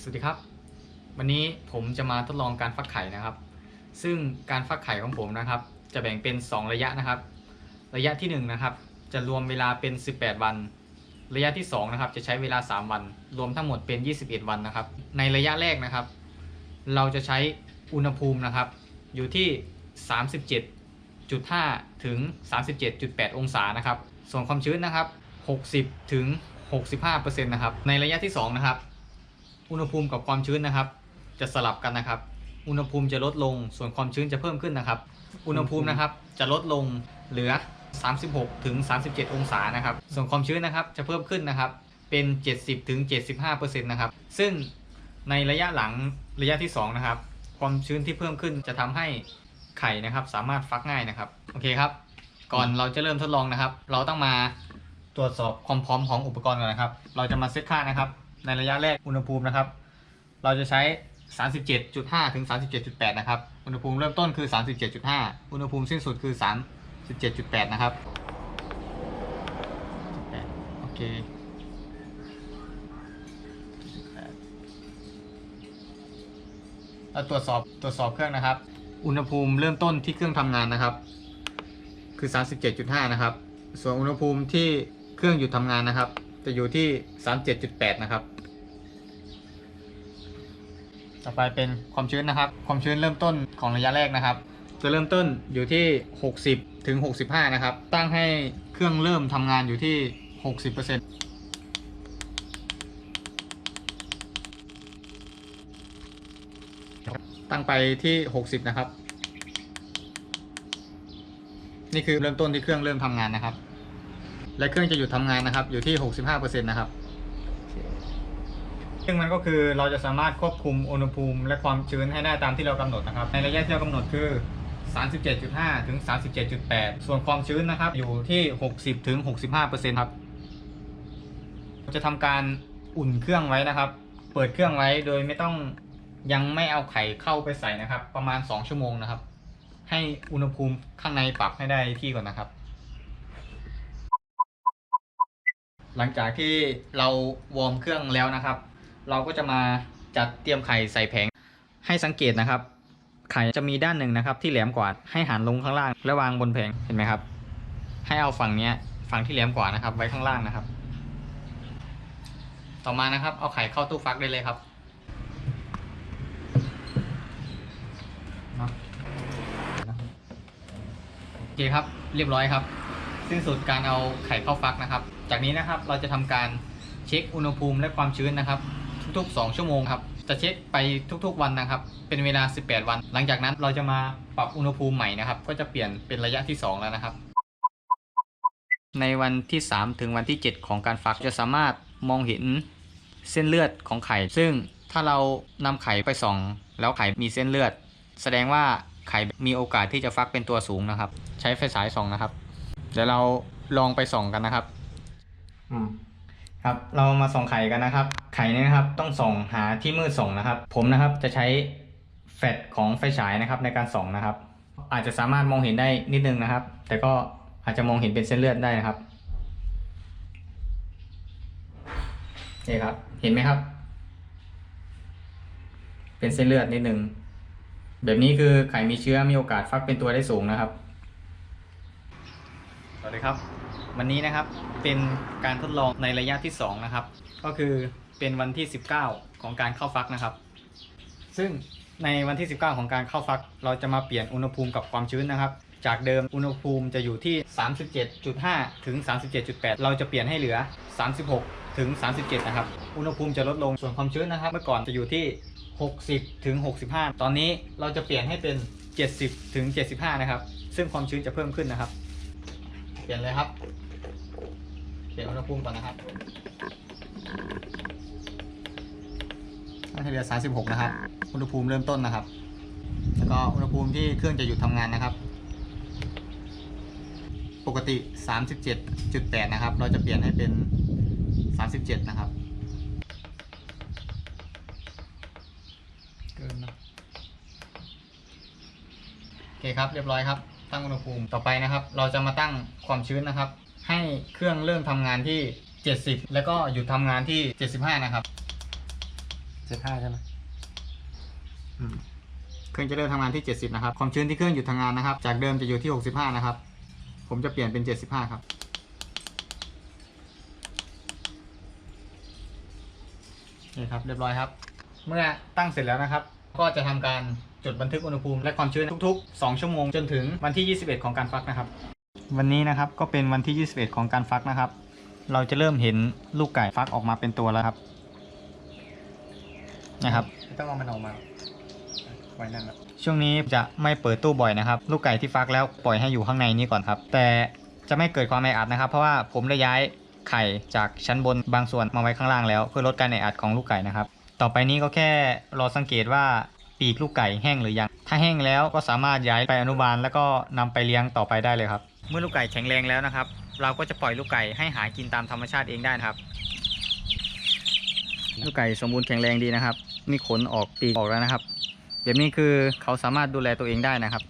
สวัสดีครับ วันนี้ผมจะมาทดลองการฟักไข่นะครับ ซึ่งการฟักไข่ของผมนะครับ จะแบ่งเป็น 2 ระยะนะครับ ระยะที่1นะครับจะรวมเวลาเป็น 18 วัน ระยะที่2นะครับจะใช้เวลา 3 วัน รวมทั้งหมดเป็น 21 วันนะครับ ในระยะแรกนะครับ เราจะใช้อุณหภูมินะครับ อยู่ที่ 37.5 ถึง 37.8 องศานะครับ ส่วนความชื้นนะครับ 60 ถึง 65%นะครับ ในระยะที่2นะครับ อุณหภูมิกับความชื้นนะครับ จะสลับกันนะครับ อุณหภูมิจะลดลงส่วนความชื้นจะเพิ่มขึ้นนะครับ อุณหภูมินะครับจะลดลงเหลือ 36ถึง37 องศานะครับ ส่วนความชื้นนะครับจะเพิ่มขึ้นนะครับ เป็น 70ถึง75%นะครับ ซึ่งในระยะหลังระยะที่2นะครับ ความชื้นที่เพิ่มขึ้นจะทำให้ไข่นะครับ สามารถฟักง่ายนะครับ โอเคครับ ก่อนเราจะเริ่มทดลองนะครับ เราต้องมาตรวจสอบความพร้อมของอุปกรณ์ก่อนนะครับ เราจะมาเซตค่านะครับ ในระยะแรกอุณหภูมินะครับ เราจะใช้ 37.5 ถึง 37.8 นะครับ อุณหภูมิเริ่มต้นคือ 37.5 อุณหภูมิสิ้นสุดคือ 37.8 นะครับโอเคเราตรวจสอบตรวจสอบเครื่องนะครับ อุณหภูมิเริ่มต้นที่เครื่องทำงานนะครับ คือ 37.5 นะครับ ส่วนอุณหภูมิที่เครื่องหยุดทำงานนะครับ จะอยู่ที่ 37.8 นะครับ ต่อไปเป็นความชื้นนะครับ ความชื้นเริ่มต้นของระยะแรกนะครับ จะเริ่มต้นอยู่ที่ 60ถึง65 นะครับ ตั้งให้เครื่องเริ่มทำงานอยู่ที่ 60%ตั้งไปที่ 60 นะครับ นี่คือเริ่มต้นที่เครื่องเริ่มทำงานนะครับ และเครื่องจะหยุดทำงานนะครับ อยู่ที่ 65%นะครับ ซึ่งมันก็คือเราจะสามารถควบคุมอุณหภูมิ และความชื้นให้ได้ตามที่เรากำหนดนะครับ ในระยะที่เรากำหนดคือ 37.5 ถึง 37.8 ส่วนความชื้นนะครับอยู่ที่ 60 ถึง 65%ครับ จะทำการอุ่นเครื่องไว้นะครับ เปิดเครื่องไว้โดยไม่ต้องยังไม่เอาไข่เข้าไปใส่นะครับ ประมาณ 2 ชั่วโมงนะครับ ให้อุณหภูมิข้างในปรับให้ได้ที่ก่อนนะครับ หลังจากที่เราวอร์มเครื่องแล้วนะครับ เราก็จะมาจัดเตรียมไข่ใส่แผง ให้สังเกตนะครับ ไข่จะมีด้านหนึ่งนะครับ ที่แหลมกว่าให้หันลงข้างล่างและวางบนแผงเห็นไหมครับ ให้เอาฝั่งนี้ฝั่งที่แหลมกว่านะครับ ไว้ข้างล่างนะครับ ต่อมานะครับ เอาไข่เข้าตู้ฟักได้เลยครับเนาะโอเคครับ เรียบร้อยครับ สิ้นสุดการเอาไข่เข้าฟักนะครับ จากนี้นะครับเราจะทำการเช็คอุณหภูมิและความชื้นนะครับ ทุกๆ 2 ชั่วโมงครับจะเช็คไปทุกๆวันนะครับ เป็นเวลา 18 วัน หลังจากนั้นเราจะมาปรับอุณหภูมิใหม่นะครับ ก็จะเปลี่ยนเป็นระยะที่ 2 แล้วนะครับ ในวันที่ 3 ถึงวันที่ 7 ของการฟักจะสามารถมองเห็นเส้นเลือดของไข่ ซึ่งถ้าเรานำไข่ไปส่อง แล้วไข่มีเส้นเลือด แสดงว่าไข่มีโอกาสที่จะฟักเป็นตัวสูงนะครับ ใช้ไฟฉายส่องนะครับ เดี๋ยวเราลองไปส่องกันนะครับอืมครับ เรามาส่องไข่กันนะครับ ไข่เนี่ยนะครับ ต้องส่องหาที่มืดส่องนะครับ ผมนะครับจะใช้แฟลชของไฟฉายนะครับในการส่องนะครับ อาจจะสามารถมองเห็นได้นิดนึงนะครับ แต่ก็อาจจะมองเห็นเป็นเส้นเลือดได้นะครับนี่ครับ เห็นไหมครับ เป็นเส้นเลือดนิดนึงแบบนี้คือไข่มีเชื้อมีโอกาสฟักเป็นตัวได้สูงนะครับ วัสดีครับ วันนี้นะครับเป็นการทดลองในระยะที่ 2 นะครับ ก็คือเป็นวันที่ 19 ของการเข้าฟักนะครับ ซึ่งในวันที่ 19 ของการเข้าฟัก เราจะมาเปลี่ยนอุณหภูมิกับความชื้นนะครับ จากเดิมอุณหภูมิจะอยู่ที่ 37.5 ถึง 37.8 เราจะเปลี่ยนให้เหลือ 36 ถึง 37 นะครับ อุณหภูมิจะลดลงส่วนความชื้นนะครับ เมื่อก่อนจะอยู่ที่ 60 ถึง 65 ตอนนี้เราจะเปลี่ยนให้เป็น 70 ถึง 75 นะครับ ซึ่งความชื้นจะเพิ่มขึ้นนะครับ เปลี่ยนเลยครับเปลี่ยนอุณหภูมิก่อนนะครับให้เหลือ36 นะครับ อุณหภูมิเริ่มต้นนะครับ แล้วก็อุณหภูมิที่เครื่องจะหยุดทำงานนะครับ ปกติ 37.8 นะครับ เราจะเปลี่ยนให้เป็น 37 นะครับ เกินนะโอเคครับ เรียบร้อยครับ ตั้งอุณหภูมิต่อไปนะครับ เราจะมาตั้งความชื้นนะครับ ให้เครื่องเริ่มทำงานที่ 70 แล้วก็หยุดทำงานที่ 75 นะครับเจ็ดห้าใช่ไหมอืมเครื่องจะเริ่มทำงานที่ 70 นะครับ ความชื้นที่เครื่องหยุดทำงานนะครับ จากเดิมจะอยู่ที่ 65 นะครับ ผมจะเปลี่ยนเป็น 75 ครับ นี่ครับ เรียบร้อยครับ เมื่อตั้งเสร็จแล้วนะครับ ก็จะทำการ จดบันทึกอุณหภูมิและความชื้นทุกๆ 2 ชั่วโมงจนถึงวันที่ 21 ของการฟักนะครับ วันนี้นะครับก็เป็นวันที่ 21 ของการฟักนะครับ เราจะเริ่มเห็นลูกไก่ฟักออกมาเป็นตัวแล้วครับ นะครับไม่ต้องเอามันออกมาไว้นั่นแหละช่วงนี้จะไม่เปิดตู้บ่อยนะครับ ลูกไก่ที่ฟักแล้วปล่อยให้อยู่ข้างในนี้ก่อนครับ แต่จะไม่เกิดความแออัดนะครับ เพราะว่าผมได้ย้ายไข่จากชั้นบนบางส่วนมาไว้ข้างล่างแล้ว เพื่อลดการแออัดของลูกไก่นะครับ ต่อไปนี้ก็แค่รอสังเกตว่า ปีกลูกไก่แห้งหรือยัง ถ้าแห้งแล้วก็สามารถย้ายไปอนุบาล แล้วก็นำไปเลี้ยงต่อไปได้เลยครับ เมื่อลูกไก่แข็งแรงแล้วนะครับ เราก็จะปล่อยลูกไก่ให้หากินตามธรรมชาติเองได้นะครับ ลูกไก่สมบูรณ์แข็งแรงดีนะครับ มีขนออกปีกออกแล้วนะครับ แบบนี้คือเขาสามารถดูแลตัวเองได้นะครับ